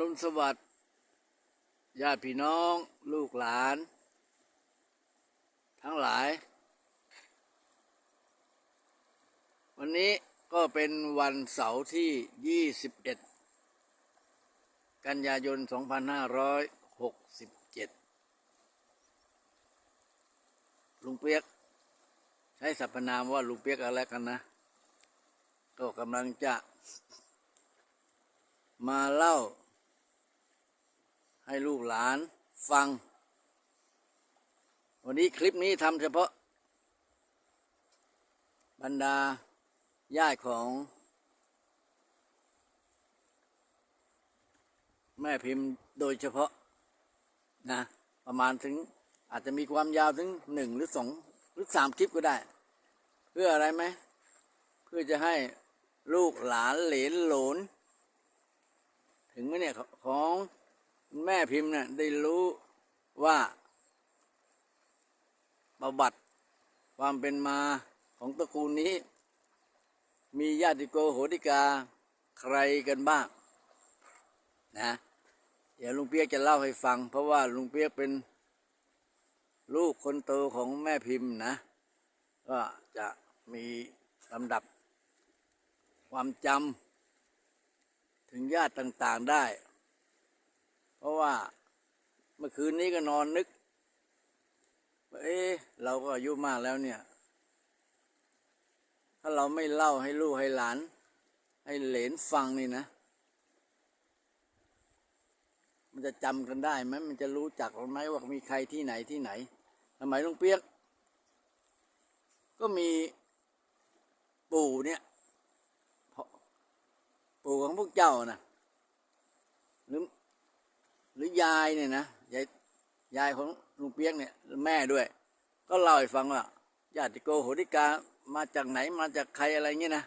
รุณสวัสดิ์ญาติพี่น้อง ลูกหลาน ทั้งหลาย วันนี้ก็เป็นวันเสาร์ที่ 21 กันยายน 2567 ลุงเปียก ใช้สรรพนามว่าลุงเปียกอะไรกันนะ ก็กำลังจะมาเล่า ให้ลูกหลานฟัง วันนี้คลิปนี้ทำเฉพาะ บรรดาญาติของ แม่พิมพ์โดยเฉพาะนะประมาณถึงอาจจะมีความยาวถึงหนึ่งหรือสองหรือสามคลิปก็ได้ เพื่ออะไรไหม เพื่อจะให้ลูกหลานเหลนหลน ถึงไหมเนี่ยของ แม่พิมพ์เนี่ยได้รู้ว่าประวัติความเป็นมาของตระกูลนี้ มีญาติโกโหติกาใครกันบ้าง นะเดี๋ยวลุงเปียกจะเล่าให้ฟัง เพราะว่าลุงเปียกเป็น ลูกคนโตของแม่พิมพ์นะ ก็จะมีลำดับความจำถึงญาติต่างๆได้ ราะว่าเมื่อคืนนี้ก็นอนนึกว่าเอ๊ะเราก็อายุมากแล้วเนี่ย ถ้าเราไม่เล่าให้ลูกให้หลาน ให้เหลนฟังนี่นะ มันจะจำกันได้ไหมมันจะรู้จักไหมว่ามีใครที่ไหนที่ไหนสมัยลุงเปียก ก็มีปู่เนี่ย ปู่ของพวกเจ้านะ หรือยายเนี่ยนะยายยายของลุงเปียกเนี่ยแม่ด้วย ก็เล่าให้ฟังว่าญาติโกโหติกามาจากไหนมาจากใครอะไรเงี้ยนะ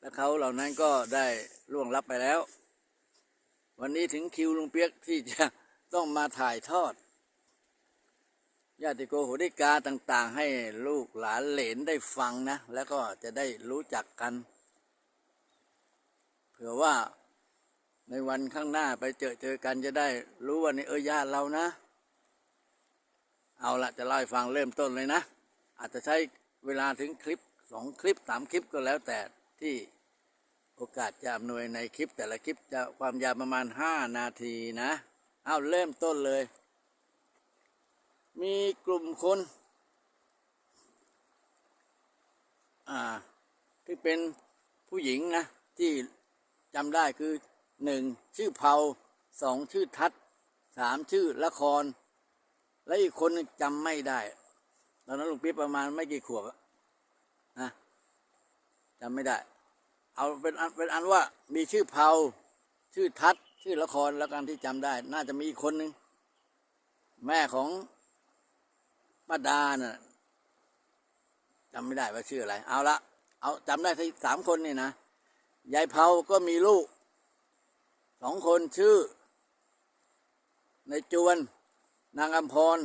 แล้วเขาเหล่านั้นก็ได้ล่วงลับไปแล้ว วันนี้ถึงคิวลุงเปียกที่จะต้องมาถ่ายทอดญาติโกโหติกาต่างๆ ให้ลูกหลานเหลนได้ฟังนะ แล้วก็จะได้รู้จักกัน เผื่อว่า ในวันข้างหน้าไปเจอเจอกันจะได้รู้ว่านี่เออญาติเรานะ เอาละจะเล่าให้ฟังเริ่มต้นเลยนะ อาจจะใช้เวลาถึงคลิปสองคลิปสามคลิปก็แล้วแต่ที่โอกาสจะอำนวยในคลิปแต่ละคลิปจะความยาวประมาณห้านาทีนะ เอาเริ่มต้นเลย มีกลุ่มคนที่เป็นผู้หญิงนะ ที่จำได้คือ หนึ่งชื่อเผาสองชื่อทัศสามชื่อละคร และอีกคนนึงจำไม่ได้ ตอนนั้นลุงปิ๊บประมาณไม่กี่ขวบนะจำไม่ได้ เอาเป็นอันเป็นอันว่ามีชื่อเผาชื่อทัศชื่อละครแล้วกันที่จำได้ น่าจะมีอีกคนหนึ่งแม่ของป้าดาน่ะจำไม่ได้ว่าชื่ออะไร เอาละเอาจำได้ที่สามคนนี่นะยายเผาก็มีลูก สองคนชื่อ ในจวน นางอำพร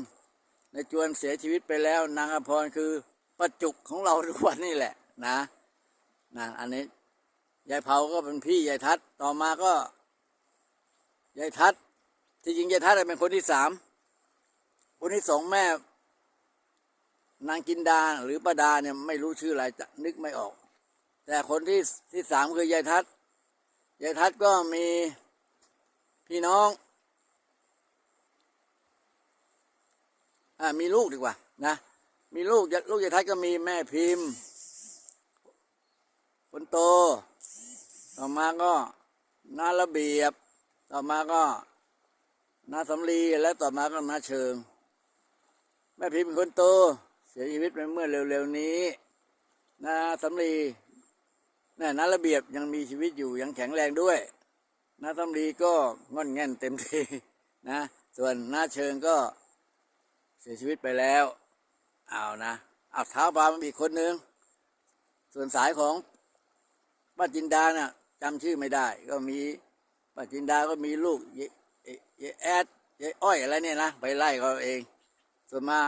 ในจวนเสียชีวิตไปแล้ว นางอำพรคือประจุกของเราทุกวันนี่แหละนะนะอันนี้ยายเผาก็เป็นพี่ยายทัศน์ต่อมาก็ยายทัศน์ที่จริงยายทัศน์เป็นคนที่สามคนที่สองแม่ นางกินดาหรือประดาเนี่ยไม่รู้ชื่ออะไรจะนึกไม่ออก แต่คนที่ที่สามคือยายทัศน์ยายทัศน์ก็มี พี่น้องอ่ามีลูกดีกว่านะมีลูกลูกยายทัศก็มีแม่พิมพ์คนโต ต่อมาก็นาระเบียบ ต่อมาก็นาสำลีและต่อมาก็นาเชิง แม่พิมพ์เป็นคนโต เสียชีวิตไปเมื่อเร็วๆนี้นาสำลีนี่นาระเบียบยังมีชีวิตอยู่ยังแข็งแรงด้วย น้าสำลีก็งอนแง่นเต็มทีนะ ส่วนน้าเชิงก็เสียชีวิตไปแล้ว เอานะเอาเท้าพามาอีกคนนึง ส่วนสายของป้าจินดาน่ะจำชื่อไม่ได้ ก็มีป้าจินดาก็มีลูกเยเยแอดเยอ้อยอะไรเนี่ยนะ ไปไล่เขาเอง ส่วนมา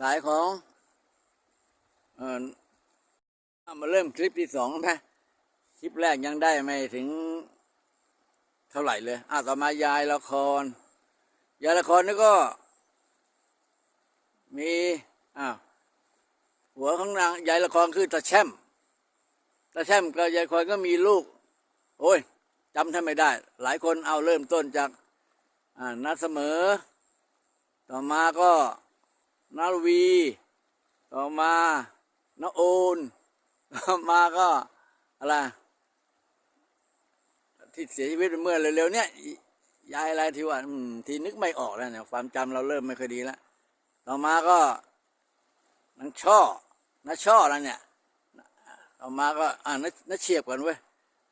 สายของเออเอมาเริ่มคลิปที่สองนะคลิปแรกยังได้ไม่ถึง เท่าไหร่เลยอะต่อมายายละคร ยายละครนี่ก็ มีอ้าวหัวของนางยายละครคือตาแช่มตาแช่มกับยายละครก็มีลูก โอ้ยจำท่านไม่ได้ หลายคนเอาเริ่มต้นจากอ่านัดเสมอ ต่อมาก็นาวี ต่อมานาโอน ต่อมาก็อะไร ที่เสียชีวิตเมื่อเร็วๆเนี้ยยายอะไรที่ว่าที่นึกไม่ออกแล้วเนี่ยความจำเราเริ่มไม่ค่อยดีแล้วต่อมาก็นางช่อนาช่อแล้วเนี่ยต่อมาก็อ่านันัเฉียบก่อนเว้ย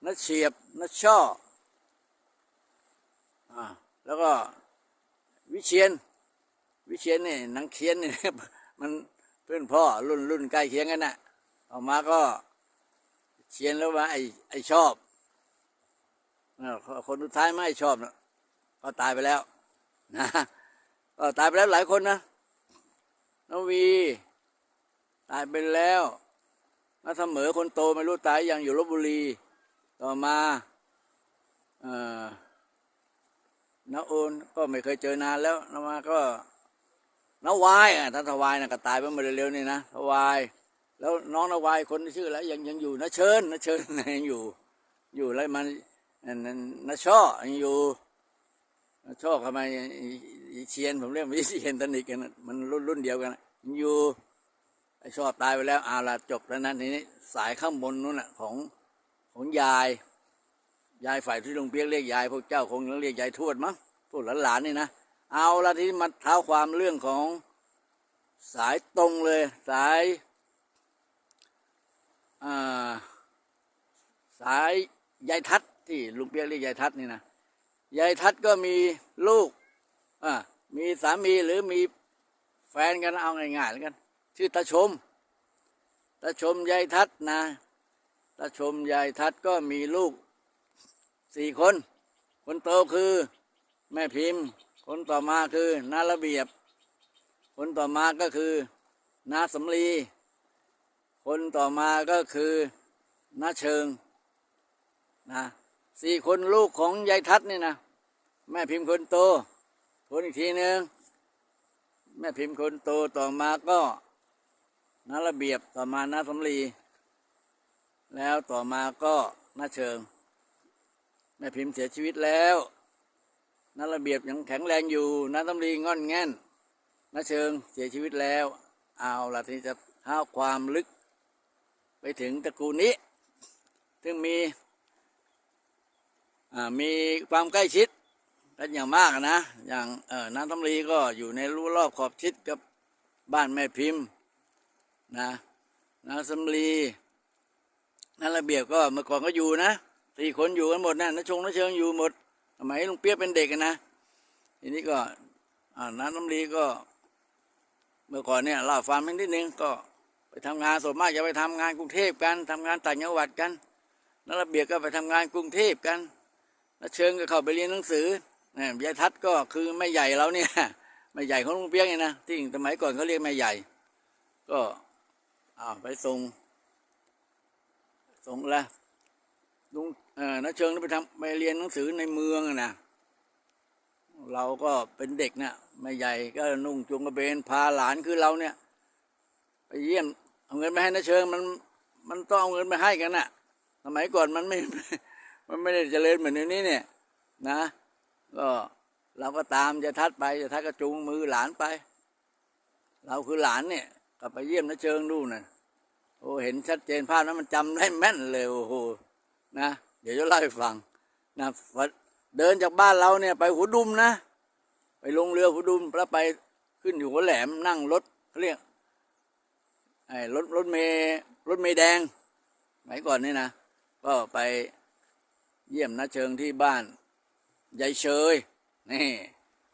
นัเฉียบนัช่ออ่าแล้วก็วิเชียน วิเชียนนี่นางเคียนนี่มันเพื่อนพ่อรุ่นรุ่นใกล้เคียงกันน่ะออกมาก็เชียนแล้วมาไอ้ไอ้ชอบ คนสุดท้ายไม่ชอบนะก็ตายไปแล้ว นะก็ตายไปแล้วหลายคนนะนวี ตายไปแล้วนัเสมอคนโตไม่รู้ตายยังอยู่ลบบุรี ต่อมาเอ่อน้าโอนก็ไม่เคยเจอนานแล้วน้ามาก็น้าวายอะท่านทวายนะก็ตายไปเมื่อเร็วๆนี่นะทวาย แล้วน้องนาวายคนที่ชื่ออะไรยังยังอยู่นะเชิญนะเชิญยังอยู่ อยู่อะไรมัน นะช่อยังอยู่นะช่อทำไมอีเชียนผมเรียกม่ใช่เชียนตนิกกันมันรุ่นรุ่นเดียวกันนะยังอยู่ไอ้ชอบตายไปแล้วอาละจบแล้วนั้นทีนี้สายข้างบนนู้นน่ะของของยาย ยายฝ่ายที่ลุงเปียกเรียกยายพวกเจ้าคงเรียกยายทวดมั้งพวกหลานๆนี่นะเอาละที่มาเท้าความเรื่องของสายตรงเลย สายอ่าสายยายทัศ ที่ลุงเปียกเรียกยายทัศน์นี่นะยายทัศน์ก็มีลูกอ่ามีสามีหรือมีแฟนกันเอาง่ายๆแล้วกัน ชื่อตาชมตาชมยายทัศน์นะตาชมยายทัศน์ก็มีลูกสี่คน คนโตคือแม่พิมพ์ คนต่อมาคือนาระเบียบ คนต่อมาก็คือนาสำลีคนต่อมาก็คือนาเชิงนะ สี่คนลูกของยายทัศน์นี่นะแม่พิมพ์คนโตคนอีกทีหนึ่งแม่พิมพ์คนโตต่อมาก็นาระเบียบต่อมานาสำลีแล้วต่อมาก็นาเชิง แม่พิมพ์เสียชีวิตแล้วนัระเบียบยังแข็งแรงอยู่นัตำรีงอนแง่นนัเชิงเสียชีวิตแล้ว เอาล่ะทีนี้จะเท้าความลึก ไปถึงตระกูลนี้ ซึ่งมี มีความใกล้ชิดกันอย่างมากนะ อย่างเออนัตำรีก็อยู่ในรูรอบขอบชิดกับบ้านแม่พิมพ์นะนาสำลีนัระเบียบก็เมื่อก่อนก็อยู่นะสี่คนอยู่กันหมดนะนชงนเชิงอยู่หมดสมัยลุงเปียกเป็นเด็กนะทีนี้ก็น้ำน้ำรีก็ เมื่อก่อนเนี่ยเล่าฟังนิดนึงก็ไปทำงานส่วนมากจะไปทำงานกรุงเทพกันทำงานต่างจังหวัดกันนัระเบียบก็ไปทำงานกรุงเทพกัน นเชิงก็เข้าไปเรียนหนังสือเนี่ยยายทัศก็คือแม่ใหญ่เราเนี่ยแม่ใหญ่ของลุงเปียกเนี่ยนะที่สมัยก่อนเขาเรียกแม่ใหญ่ ก็อ้าวไปส่งส่งละลุงเออนัเชิงไปทำไปเรียนหนังสือในเมืองนะเราก็เป็นเด็กเนี่ยไม่ใหญ่ก็นุ่งจุงกระเบนพาหลานคือเราเนี่ย ไปเยี่ยมเอาเงินไปให้นัเชิงมันมันต้องเอาเงินไปให้กันน่ะ สมัยก่อนมันไม่ มันไม่ได้เจริญเหมือนเดี๋ยวนี้เนี่ยนะก็เราก็ตามจะทัดไปจะทัดก็จูงมือหลานไป เราคือหลานเนี่ยก็ไปเยี่ยมนัเชิงดูน่ะโอ้เห็นชัดเจนภาพนั้นมันจำได้แม่นเลยโอ้โหนะเดี๋ยวจะเล่าให้ฟังนะเดินจากบ้านเราเนี่ยไปหัวดุมนะ ไปลงเรือหัวดุมแล้วไปขึ้นอยู่หัวแหลมนั่งรถเขาเรียกไอ้รถรถเมย์รถเมย์แดงสมัยก่อนนี่นะก็ไป เยี่ยมนาเชิงที่บ้านยายเชยนี่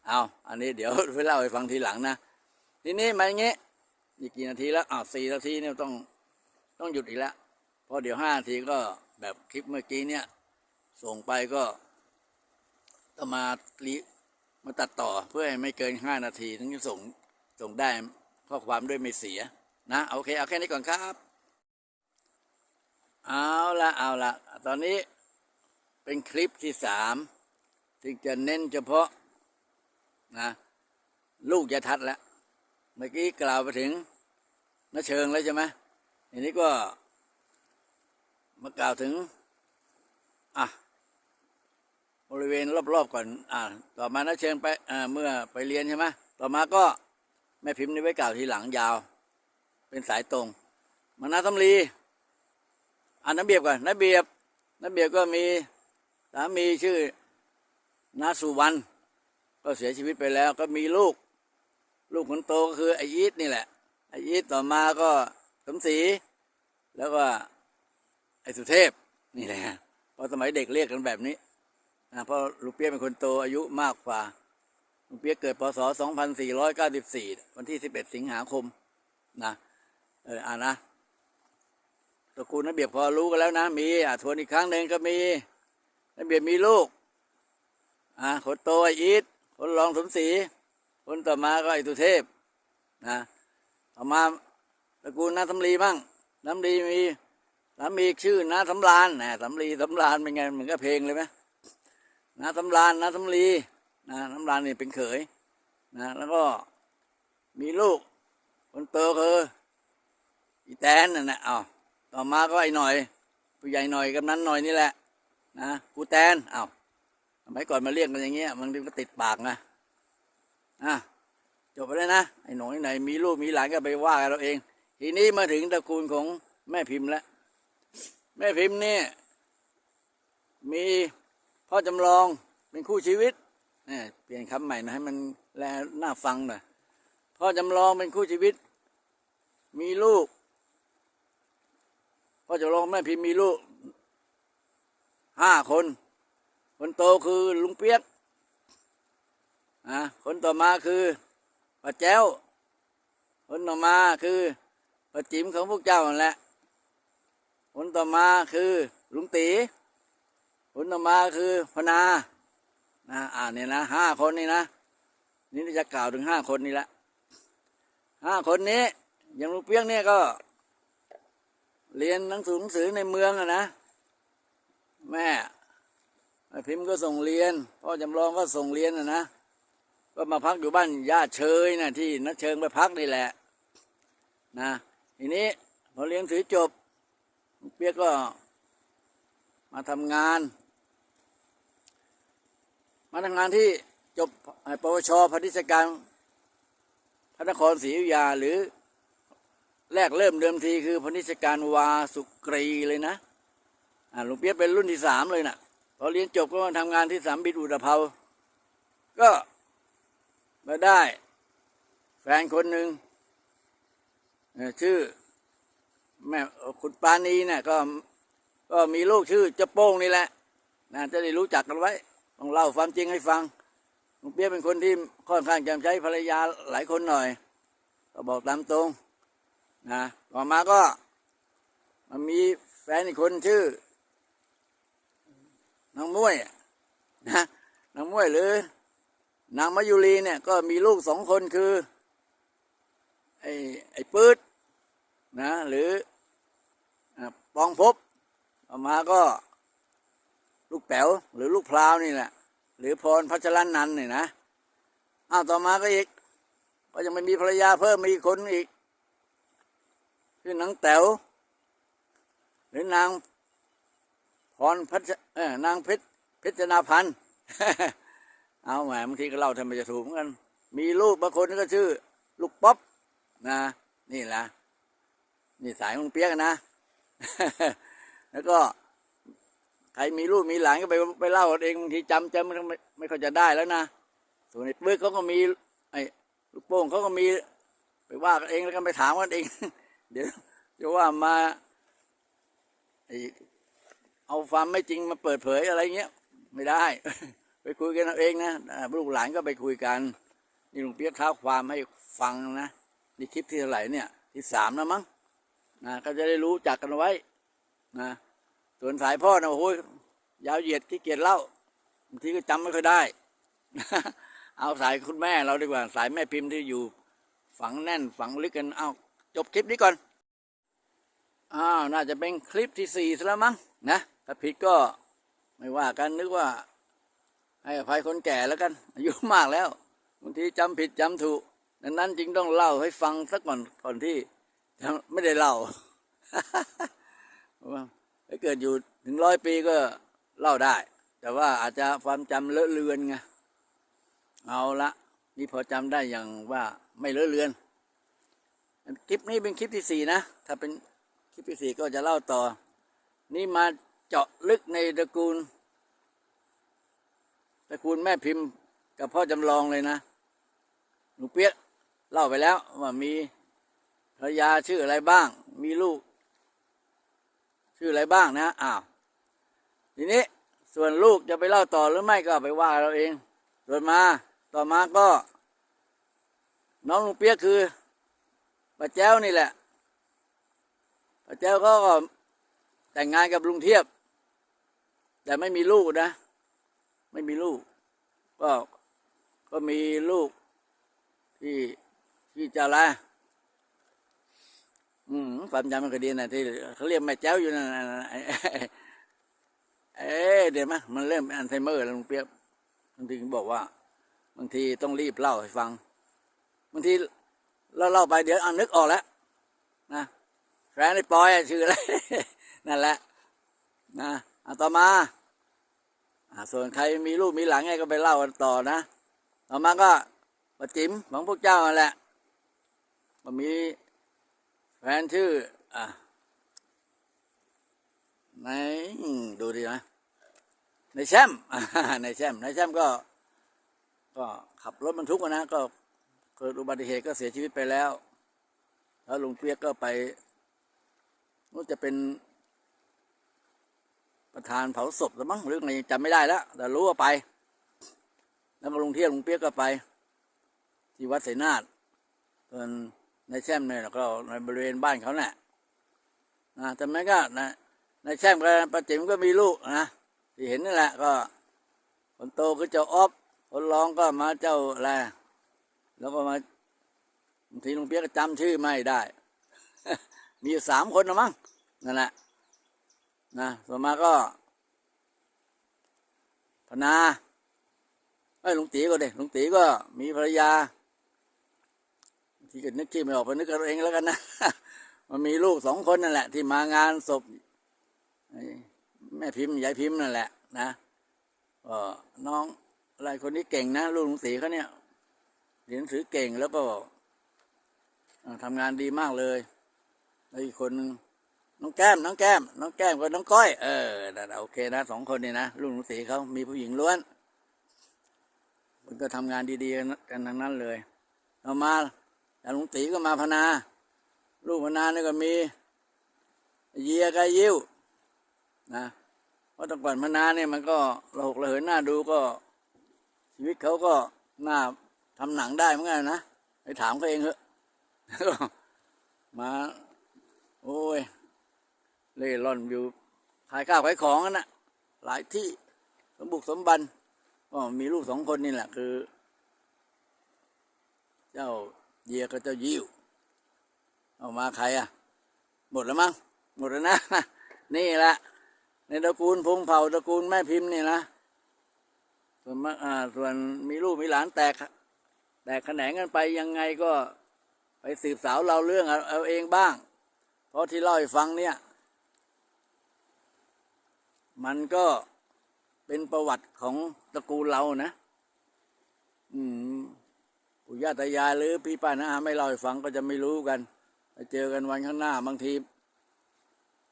เอาอันนี้เดี๋ยวไปเล่าให้ฟังทีหลังนะ ทีนี้มาอย่างงี้อีกกี่นาทีแล้วอ้าวสี่นาทีเนี่ยต้องต้องหยุดอีกแล้วเพราะเดี๋ยวห้านาทีก็แบบคลิปเมื่อกี้เนี่ย ส่งไปก็ต้องมาลีมาตัดต่อเพื่อให้ไม่เกินห้านาทีถึงจะส่งส่งได้ข้อความด้วยไม่เสียนะโอเคเอาแค่นี้ก่อนครับ เอาละเอาละตอนนี้ เป็นคลิปที่สามที่จะเน้นเฉพาะนะลูกยทัดแล้วเมื่อกี้กล่าวไปถึงนเชิงแล้วใช่ไหมทีนี้ก็มากล่าวถึงอะบริเวณรอบๆก่อนอ่าต่อมานะเชิงไปอ่าเมื่อไปเรียนใช่ไหมต่อมาก็แม่พิมพ์นี่ไว้กล่าวทีหลังยาว เป็นสายตรง มานาตำลีอ่านน้ำเบียบก่อนน้ำเบียบน้ำเบียบก็มี สามีชื่อนาสุวรรณก็เสียชีวิตไปแล้ว ก็มีลูก ลูกคนโตก็คือไออีทนี่แหละไออีทต่อมาก็สมศรีแล้วก็ไอสุเทพนี่แหละพราะสมัยเด็กเรียกกันแบบนี้นะเพราะลูกเปียกเป็นคนโตอายุมากกว่าลูกเปียกเกิดพศ 2494 วันที่ 11 สิงหาคมนะเอออ่านะตระกูลนักเบียบพอรู้กันแล้วนะมีอ่าทวนอีกครั้งหนึ่งก็มี นเบียบมีลูก อ่าคนโตไออีทคนรองสมศรีคนต่อมาก็ไอสุเทพนะต่อมาตระกูลนาสำลีบ้างน้ำลีมีสามีชื่อนาสำรานนะสำลีสำรานเป็นไงเหมือนกับเพลงเลยไหมนาสำรานนาสำลีนะน้ำรานนี่เป็นเขยนะแล้วก็มีลูก คนโตคืออีแตนนั่นแหละอ้าวต่อมาก็ไอ้หน่อยผู้ใหญ่หน่อยกำนันหน่อยนี่แหละ นะกูแตนเอ้าสมัยก่อนมาเรียกกันอย่างเงี้ยมันก็ติดปากนะอะจบไปแล้วนะไอ้หนอยไหนมีลูกมีหลานก็ไปว่ากันเราเอง ทีนี้มาถึงตระกูลของแม่พิมพ์แล้วแม่พิมพ์เนี่ยมีพ่อจำลองเป็นคู่ชีวิตเนี่ยเปลี่ยนคำใหม่นะให้มันแลน่าฟังหน่อยพ่อจำลองเป็นคู่ชีวิต มีลูกพ่อจำลองแม่พิมพ์มีลูก ห้าคน คนโตคือลุงเปียกอะคนต่อมาคือป้าแจ้ว คนต่อมาคือป้าจิ๋มของพวกเจ้านั่นแหละ คนต่อมาคือลุงตีคนต่อมาคือพนานะอ่าเนี่ยนะห้าคนนี่นะนี่จะกล่าวถึงห้าคนนี่แหละห้าคนนี้อย่างลุงเปียกเนี่ยก็ เรียนหนังสือหนังสือในเมืองอะนะ แม่แม่พิมพ์ก็ส่งเรียน พ่อจำลองก็ส่งเรียนอะนะก็มาพักอยู่บ้านญาติเชยนะที่นัดเชิงไปพักนี่แหละ นะทีนี้พอเรียนสือจบเปียกก็มาทำงาน มาทำงานที่จบปวชพนิชการพระนครศรีอยุธยาหรือแรกเริ่มเดิมทีคือพนิชการวาสุกรีเลยนะ หลวงเปียกเป็นรุ่นที่สามเลยนะพอเรียนจบก็มาทำงานที่สามบินอุตภเปาก็มาได้ แฟนคนหนึ่งชื่อ แม่คุณปานีเนี่ยก็ก็มีลูกชื่อเจ้าโป้งนี่แหละนะจะได้รู้จักกันไว้ต้องเล่าความจริงให้ฟังลุงเปี๊ยกเป็นคนที่ค่อนข้างจะใช้ภรรยาหลายคนหน่อย ก็บอกตามตรงนะต่อมาก็มันมีแฟนอีกคนชื่อ นางมุ้ยนะนางมุ้ยหรือ นางมายุรีเนี่ย ก็มีลูกสองคนคือไอ้ไอ้ปื๊ดนะ หรือปองพบต่อมาก็ลูกแป๋วหรือลูกพราวนี่แหละ หรือพรพัชรนันท์นี่นะอ้าวต่อมาก็อีก ก็ยังไม่มีภรรยาเพิ่มมีคนอีกคือนางแต๋วหรือนาง พรพัชนางเพชรเพชรนาพันธ์เอาแหมบางทีก็เล่าทำไมจะถูกเหมือนกัน มีลูกบางคนก็ชื่อ ลูกป๊อปนะ นี่แหละนี่สายของเปียกนะ แล้วก็ใครมีลูกมีหลานก็ไปไปเล่ากันเองบางทีจำจำไม่ไม่ไม่ค่อยจะได้แล้วนะส่วนไอ้ปื้กเขาก็มีไอ้ลูกโป่งเขาก็มี ไปว่ากันเองแล้วก็ไปถามกันเอง เดี๋ยวจะว่ามาไอ้ เอาความไม่จริงมาเปิดเผยอะไรเงี้ย ไม่ได้ ไปคุยกันเอาเองนะลูกหลานก็ไปคุยกัน นี่ลุงเปียกเท้าความให้ฟังนะนี่คลิปที่เท่าไหร่เนี่ย ที่สามแล้วมั้งนะก็จะได้รู้จักกันไว้นะส่วนสายพ่อนะโอ้ยยาวเหยียดขี้เกียจเล่าบางทีก็จำไม่ค่อยได้ เอาสายคุณแม่เราดีกว่า สายแม่พิมพ์ที่อยู่ ฝังแน่นฝังลึกกันเอาจบคลิปนี้ก่อนอ้าวน่าจะเป็นคลิปที่สี่ซะแล้วมั้งนะ ถ้าผิดก็ไม่ว่ากันนึกว่า ให้อภัยคนแก่แล้วกัน อายุมากแล้วบางทีจำผิดจำถูกดังนั้นจึงต้องเล่าให้ฟังสักก่อนก่อนที่ไม่ได้เล่าเพราะว่าถ้าเกิดอยู่ถึงร้อยปีก็เล่าได้ แต่ว่าอาจจะความจำเลอะเลือนไงเอาละนี่พอจำได้อย่างว่าไม่เลอะเลือนคลิปนี้เป็นคลิปที่สี่นะ ถ้าเป็นคลิปที่สี่ก็จะเล่าต่อ นี่มา เจาะลึกในตระกูลตระกูลแม่พิมพ์กับพ่อจำลองเลยนะหนูเปียกเล่าไปแล้วว่ามีภรรยาชื่ออะไรบ้าง มีลูก ชื่ออะไรบ้างนะอ้าวทีนี้ส่วนลูกจะไปเล่าต่อหรือไม่ก็ไปว่าเราเอง ส่วนมาต่อมาก็ น้องลุงเปียกคือป้าแจ้วนี่แหละป้าแจ้วเขาก็แต่งงานกับลุงเทียบ แต่ไม่มีลูกนะ ไม่มีลูก ก็ก็มีลูกที่ที่จะอะอืมความจำมันก็ดีนะที่เขาเรียกแม่แจ้วอยู่นั่นน่ะไอ้เอ๊เดี๋ยวมั้ยมันเริ่มเป็นอัลไซเมอร์แล้วลุงเปียกบางทีบอกว่าบางทีต้องรีบเล่าให้ฟังบางทีเราเล่าไปเดี๋ยวอ่านึกออกแล้วนะแฟนไอ้ปอยอะชื่ออะไรนั่นแหละนะอะต่อมา ส่วนใครมีลูกมีหลานไงก็ไปเล่ากันต่อนะต่อมาก็ปจิ๋มของพวกเจ้านั่นแหละก็มีแฟนชื่ออะไหนดูดินะในแชมป์ในแชมป์ในแชมป์ก็ ก็ขับรถบรรทุกนะก็เกิดอุบัติเหตุก็เสียชีวิตไปแล้ว แล้วลุงเปียกก็ไปนู้นจะเป็น ประธานเผาศพหรือมั้งหรือไงจำไม่ได้แล้วแต่รู้ว่าไป แล้วมาลุงเที่ยงลุงเปียกก็ไป ที่วัดเสนาทส่วนในแช่มเนี่ยก็ในบริเวณบ้านเขาแหละนะแต่ไม่ก็นะในแช่มกับป้าจิ๋มก็มีลูกนะที่เห็นนี่แหละก็คนโตคือเจ้าออฟคนรองก็มาเจ้าอะไรแล้วก็มาบางทีลุงเปียกก็จำชื่อไม่ได้ มีสามคนนะมั้งนั่นแหละ นะต่อมาก็พนาไอ้ลุงตีก็เด็กลุงตีก็มีภรรยาที่ก็นึกชื่ไม่ออกไปนึกกันเองแล้วกันนะมันมีลูกสองคนนั่นแหละ ที่มางานศพแม่พิมพ์ยายพิมพ์นั่นแหละ นะก็น้องอะไรคนนี้เก่งนะลูกลุงตีเขาเนี่ยเรียนหนังสือเก่งแล้วก็อ่าทำงานดีมากเลยแล้วอีกคนนึง น้องแก้ม น้องแก้ม น้องแก้มกับน้องก้อย เออนั่นโอเคนะสองคนนี่นะลูกหนุ่มสีเขามีผู้หญิงล้วน มันก็ทำงานดีๆกันทั้งนั้นเลยเอามาแต่ลุงตีก็มาพนา ลูกพนานี่ก็มี เยียกบยิ้วนะเพราะตะก่อนพนาเนี่ยมันก็ระหกระเหินหน้าดูก็ ชีวิตเขาก็หน่าทำหนังได้เหมือนกันนะไปถามเขาเองเถอะมา โอ้ย เล่ร่อนอยู่ขายข้าวขายของนั่นนะหลายที่สมบุกสมบันก็มีลูกสองคนนี่แหละคือ เจ้าเยียกับเจ้ายิวเอามาใครอะ หมดแล้วมั้งหมดแล้วนะ นี่แหละในตระกูลพงเผ่าตระกูลแม่พิมพ์นี่นะส่วนมาอ่าส่วนมีลูกมีหลานแตกแตกแขนงกันไปยังไงก็ไปสืบสาวเราเรื่องเอาเอาเองบ้าง เพราะที่เล่าให้ฟังเนี่ย มันก็เป็นประวัติของตระกูลเรานะ อืมปู่ย่าตายายหรือพี่ป้านะอาไม่เล่าให้ฟังก็จะไม่รู้กันไปเจอกันวันข้างหน้าบางที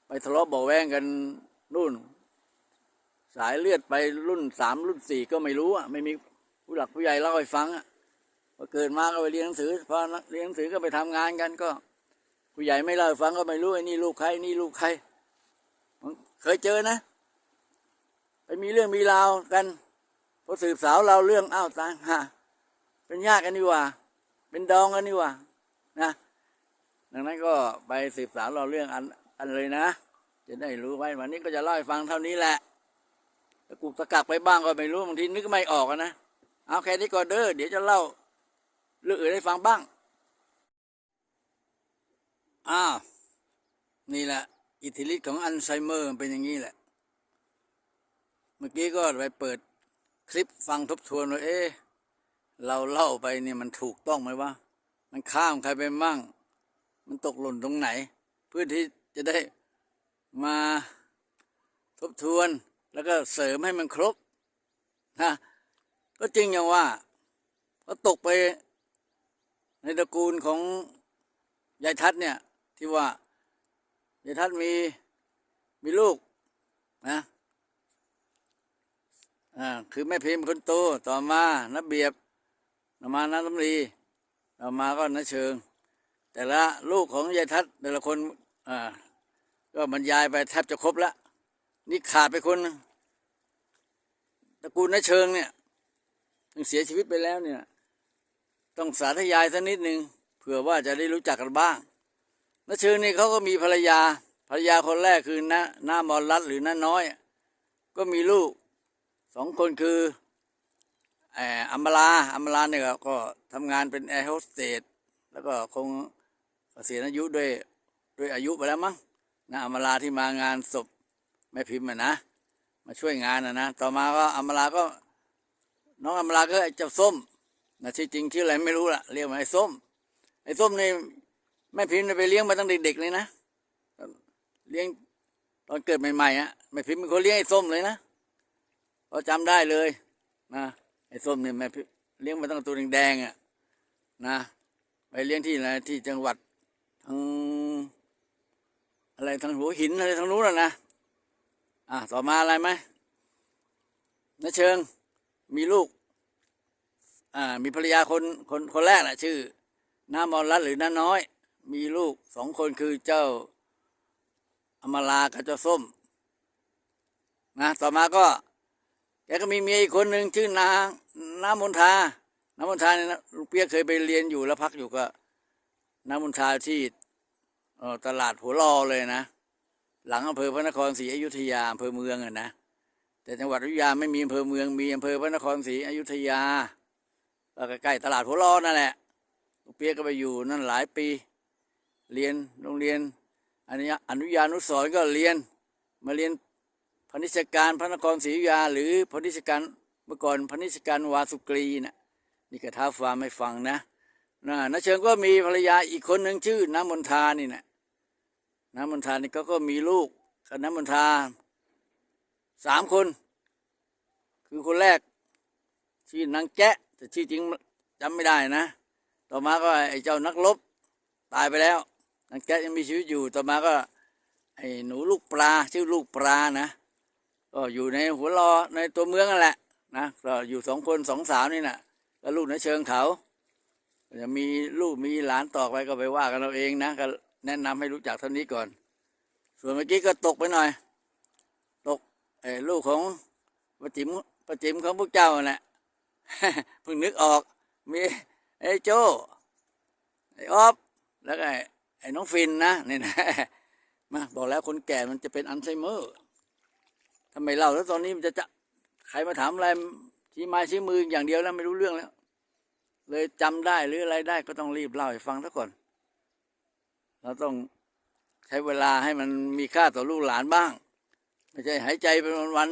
ไปทะเลาะเบาแวงกันนู่น สายเลือดไปรุ่นสามรุ่นสี่ก็ไม่รู้อะไม่มีผู้หลักผู้ใหญ่เล่าให้ฟังอะพอเกิดมาก็ไปเรียนหนังสือพอเรียนหนังสือก็ไปทำงานกันก็ ผู้ใหญ่ไม่เล่าให้ฟังก็ไม่รู้ไอ้นี่ลูกใครนี่ลูกใครเคยเจอนะ ไปมีเรื่องมีราวกันพอสืบสาวเราเรื่องอ้าวตายฮะเป็นญาติกันนี่ว่า เป็นดองกันนี่ว่านะดังนั้นก็ไปสืบสาวเราเรื่องอันอันเลยนะ จะได้รู้ไว้วันนี้ก็จะเล่าให้ฟังเท่านี้แหละตะกุกตะกักไปบ้างก็ไม่รู้บางทีนึกไม่ออกนะเอาแค่นี้ก็เด้อเดี๋ยวจะเล่าเรื่องอื่นให้ฟังบ้างอ้าวนี่แหละ อิทธิฤทธิ์ของอัลไซเมอร์เป็นอย่างนี้แหละ เมื่อกี้ก็ไปเปิดคลิปฟังทบทวนว่าเอ๊ะเราเล่าไปเนี่ยมันถูกต้องไหมวะมันข้ามใครไปมั่ง มันตกหล่นตรงไหน เพื่อที่จะได้มาทบทวนแล้วก็เสริมให้มันครบนะก็จริงอย่างว่า ก็ตกไปในตระกูลของยายทัศเนี่ย ที่ว่ายายทัศมีมีลูกนะ อ่าคือแม่พิมพ์คนโตต่อมานับเบียบต่อมานับลำรีต่อมาก็นัเชิง แต่ละลูกของยายทัศน์แต่ละคนอ่าก็บรรยายไปแทบจะครบแล้วนี่ขาดไปคนตระกูลนัเชิงเนี่ยถึงเสียชีวิตไปแล้วเนี่ย ต้องสาธยายสักนิดหนึ่งเผื่อว่าจะได้รู้จักกันบ้างนัเชิงนี่เขาก็มีภรรยาภรรยาคนแรกคือน้าน้ามอลรัตหรือน้าน้อย ก็มีลูก สองคนคือเอ่ออัมมาลาอัมมาลาเนี่ยก็ทำงานเป็นแอร์โฮสเตสแล้วก็คงเกษียอายุด้วยด้วยอายุไปแล้วมั้งนะอัมมาลาที่มางานศพแม่พิมพ์นะ มาช่วยงานนะนะต่อมาก็อัมมาลาก็ น้องอัมมาลาก็ไอ้เจ้าส้มนะชื่อจริงชื่ออะไรไม่รู้ละเรียกมาไอ้ส้ม ไอ้ส้มนี่แม่พิมพ์เนี่ยไปเลี้ยงมาตั้งเด็กๆเลยนะเลี้ยงตอนเกิดใหม่ๆอะแม่พิมพ์เป็นคนเลี้ยงไอ้ส้มเลยนะ เราจำได้เลยนะไอ้ส้มเนี่ยแม่เลี้ยงมาตั้งตัวแดงๆอะนะไปเลี้ยงที่ไหนที่จังหวัดทางอะไรทางหัวหินอะไรทางนู้นน่ะนะอะต่อมาอะไรไหมนเชิงมีลูกอ่ามีภรรยาคนคนคนแรกแหละชื่อน้ามอรัตหรือน้าน้อย มีลูกสองคนคือเจ้าอมรากับเจ้าส้มนะต่อมาก็ แกก็มีเมียอีกคนหนึ่งชื่อนางน้ำมนทาน้ำมนทาเนี่ยลูกเปียกเคยไปเรียนอยู่แล้วพักอยู่กับน้ำมนทาที่ตลาดหัวรอเลยนะ หลังอำเภอพระนครศรีอยุธยาอำเภอเมืองอะนะแต่จังหวัดอยุธยาไม่มีอำเภอเมืองมีอำเภอพระนครศรีอยุธยาใกล้ตลาดหัวรอนั่นแหละลูกเปียกก็ไปอยู่นั่นหลายปี เรียนโรงเรียนอันนี้อนุญานุสรก็เรียนมาเรียน พนิชการพระนครศรีอยุธยา หรือพนิชการเมื่อก่อนพนิชการวาสุกรีนะนี่ก็ท้าฟ้าไม่ฟังนะนะนเชิงก็มีภรรยาอีกคนหนึ่งชื่อน้ำมนทานี่นะน้ำมนทานี่ก็ก็มีลูกกับน้ำมนทาสามคน คือคนแรก ชื่อนางแจ๊ะแต่ชื่อจริงจำไม่ได้นะ ต่อมาก็ไอ้เจ้านักรบตายไปแล้วนางแก๊ยังมีชีวิตอยู่ ต่อมาก็ไอ้หนูลูกปลาชื่อลูกปลานะ ก็อยู่ในหัวรอในตัวเมืองนั่นแหละนะก็อยู่สองคนสองสาวนี่นะแล้วลูกในเชิงเขาจะมีลูกมีหลานต่อไปก็ไปว่ากันเราเองนะก็แนะนำให้รู้จักเท่านี้ก่อน ส่วนเมื่อกี้ก็ตกไปหน่อย ตกไอ้ลูกของประจิมประจิมของพวกเจ้าน่ะเพิ่งนึกออกมีไอ้โจ้ไอ้ออฟแล้วก็ไอ้ไอ้น้องฟินนะนี่นะมาบอกแล้วคนแก่มันจะเป็นอัลไซเมอร์ ทำไมเล่าแล้วตอนนี้มันจะจะใครมาถามอะไรชี้ไม้ชี้มืออย่างเดียวแล้วไม่รู้เรื่องแล้ว เลยจำได้หรืออะไรได้ก็ต้องรีบเล่าให้ฟังซะก่อนเราต้องใช้เวลาให้มันมีค่าต่อลูกหลานบ้าง ไม่ใช่หายใจเป็นวัน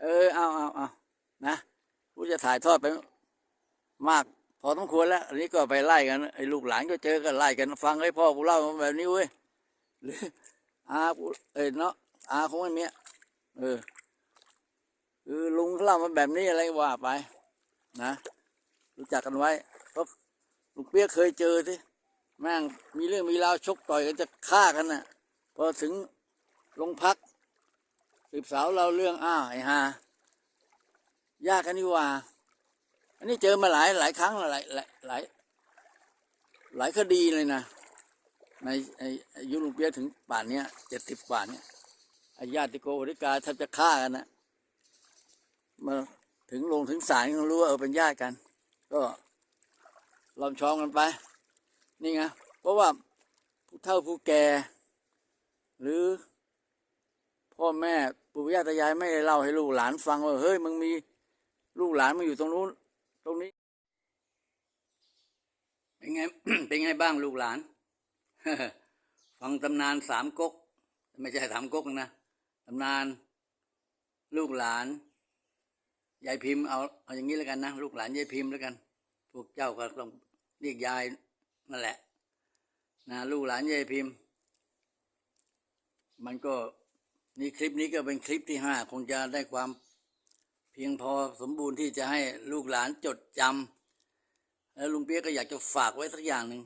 เออเอาเอาเอานะผู้จะถ่ายทอดไปมาก พอสมควรแล้ว อันนี้ก็ไปไล่กันไอ้ลูกหลานก็เจอกันไล่กันฟังไอ้พ่อกูเล่ามาแบบนี้เว้ยหรืออากูเอ้ยเนาะ อาคงไม่มีเออคือลุงเขาเล่ามาแบบนี้อะไรว่าไป นะรู้จักกันไว้เพราะลุงเปียกเคยเจอที่แม่งมีเรื่องมีราวชกต่อยกันจะฆ่ากันน่ะพอถึงโรงพักสืบสาวเราเรื่องอ้าวไอ้ฮายากกันนี่ว่า อันนี้เจอมาหลายหลายครั้งหลายหลายหลายหลายคดีเลยนะในอายุลุงเปียกถึงป่านเนี้ยเจ็ดสิบกว่าเนี้ย ญาติโกโหติกาแทบจะฆ่ากันนะมาถึงลงถึงศาลก็รู้ว่าเออเป็นญาติกัน ก็ลองชองกันไป นี่ไงเพราะว่าผู้เฒ่าผู้แก่ หรือ พ่อแม่ปู่ย่าตายายไม่ได้เล่าให้ลูกหลานฟังว่าเฮ้ยมึงมีลูกหลานมึงอยู่ตรงนู้น ตรงนี้ เป็นไงเป็นไงบ้างลูกหลาน ฟังตำนานสามก๊กไม่ใช่สามก๊กนะ ตำนาน ลูกหลานยายพิมพ์เอาเอาอย่างนี้แล้วกันนะลูกหลานยายพิมพ์แล้วกัน พวกเจ้าก็ต้องเรียกยายนั่นแหละนะลูกหลานยายพิมพ์ มันก็นี่คลิปนี้ก็เป็นคลิปที่ห้าคงจะได้ความเพียงพอสมบูรณ์ที่จะให้ลูกหลานจดจำแล้วลุงเปียกก็อยากจะฝากไว้สักอย่างหนึ่ง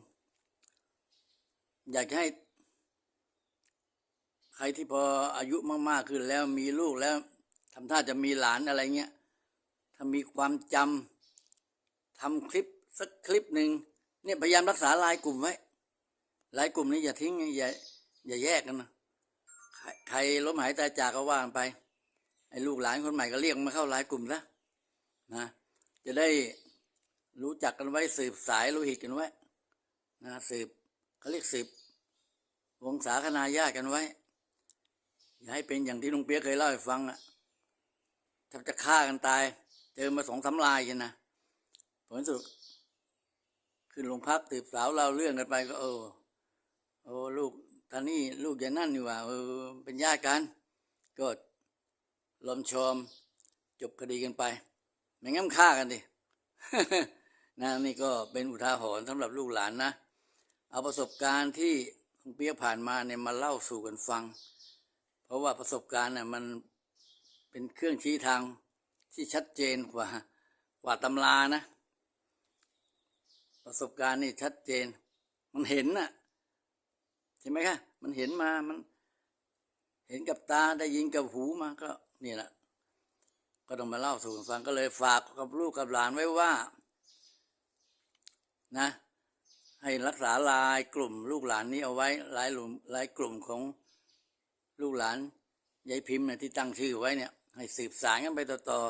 อยากจะให้ ใครที่พออายุมากๆขึ้นแล้วมีลูกแล้วทำท่าจะมีหลานอะไรเงี้ยถ้ามีความจำทำคลิปสักคลิปหนึ่งเนี่ยพยายามรักษาลายกลุ่มไว้ลายกลุ่มนี้อย่าทิ้งอย่าอย่าแยกกันนะใครใครล้มหายตายจากก็ว่ากันไปไอ้ลูกหลานคนใหม่ก็เรียกมาเข้าลายกลุ่มซะนะ จะได้รู้จักกันไว้สืบสายโลหิตกันไว้นะสืบเขาเรียกสืบวงศาคณาญาติกันไว้ อย่าให้เป็นอย่างที่ลุงเปียกเคยเล่าให้ฟังอะถ้าจะฆ่ากันตาย เจอมาสองสามลายกันนะผลสุดขึ้นโรงพักสืบสาวเราเรื่องกันไปก็ เออโอ้ลูกตอนนี้ลูกอย่านั่นนี่ว่าเออเป็นญาติกัน ก็ลมชมจบคดีกันไป ไม่งั้นฆ่ากันดินะนี่ก็เป็นอุทาหรณ์สำหรับลูกหลานนะ เอาประสบการณ์ที่ลุงเปียกผ่านมาเนี่ยมาเล่าสู่กันฟัง เพราะว่าประสบการณ์เนี่ยมันเป็นเครื่องชี้ทางที่ชัดเจนกว่ากว่าตำรานะ ประสบการณ์นี่ชัดเจน มันเห็นน่ะใช่ไหมคะมันเห็นมามันเห็นกับตาได้ยินกับหูมาก็นี่แหละก็ต้องมาเล่าสู่กันฟังก็เลยฝากกับลูกกับหลานไว้ว่า นะ ให้รักษาลายกลุ่มลูกหลานนี้เอาไว้ลายหลุมลายกลุ่มของ ลูกหลานยายพิมพ์เนี่ยที่ตั้งชื่อไว้เนี่ย ให้สืบสานกันไปต่อ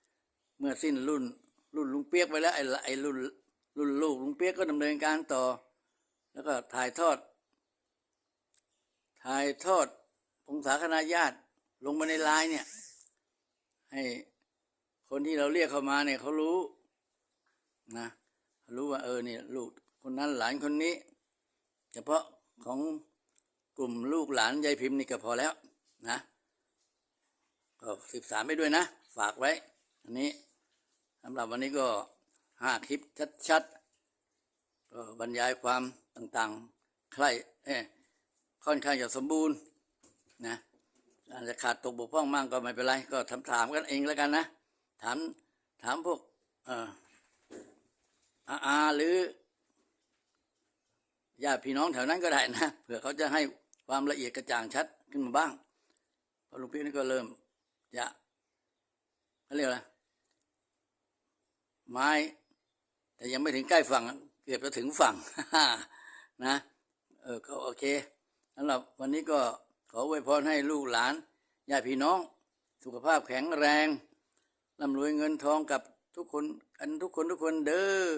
ๆเมื่อสิ้นรุ่นรุ่นลุงเปียกไปแล้วไอ้ไอ้รุ่นรุ่นลูกลุงเปียกก็ดำเนินการต่อ แล้วก็ถ่ายทอด ถ่ายทอดพงศาคณาญาติลงมาในไลน์เนี่ย ให้คนที่เราเรียกเข้ามาเนี่ยเขารู้นะรู้ว่าเออเนี่ยลูกคนนั้นหลานคนนี้ เฉพาะของ กลุ่มลูกหลานยายพิมพ์นี่ก็พอแล้วนะก็สิบสามไปด้วยนะ ฝากไว้ อันนี้สำหรับวันนี้ก็ห้าคลิปชัดๆก็บรรยายความต่างๆ ใครเอค่อนข้างจะสมบูรณ์นะอาจจะขาดตกบกพร่องมั่งก็ไม่เป็นไร ก็ถามถามๆกันเองแล้วกันนะ ถามถามพวกเอออาอาหรือญาติพี่น้องแถวนั้นก็ได้นะเผื่อเขาจะให้ ความละเอียดกระจ่างชัดขึ้นมาบ้างพราะหลุงพี่นี่ก็เริ่มจะเขาเรียกอะไรไม้ แต่ยังไม่ถึงใกล้ฝั่ง เกือบจะถึงฝั่งนะเออก็โอเคสำหรับวันนี้ก็ขออวยพรให้ลูกหลานญาติพี่น้อง สุขภาพแข็งแรงร่ำรวยเงินทองกับทุกคนกันทุกคนทุกคนเด้อ